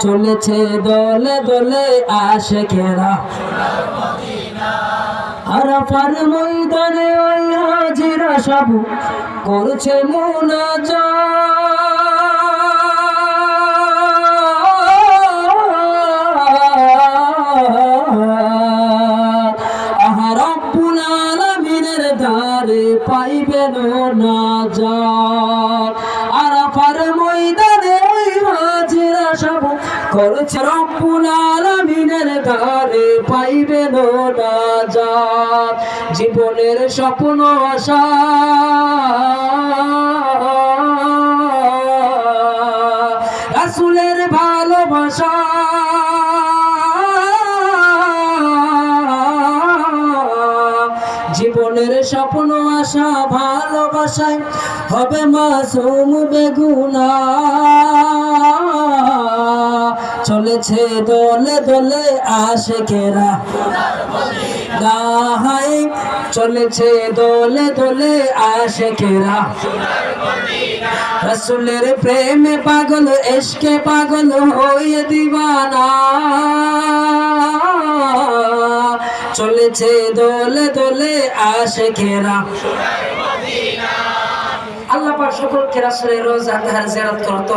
চলেছে দলে দলে আসে কেরা আরাফার ময়দানে ওই হাজিরা সব করছে দ্বারে পাইবেন নাজাত আরাফার ময়দানে করছে রব্বুল আলামিনের দ্বারে পাইবেন নাজাত। জীবনের স্বপ্ন আশা। রাসূলের ভালোবাসা। জীবনের স্বপ্ন আশা, ভালোবাসায় হবে মাসুম বেগুনা। চলেছে দলে দলে আসে কেরা গাহাই চলেছে দলে দলে আসে কেরা রসুলের প্রেমে পাগল এসকে পাগল হয়ে দিবানা। চলেছে দলে দলে আসে কেরা আল্লাহ পাক সকলকে রাসূলের রোজা জিয়ারত করতে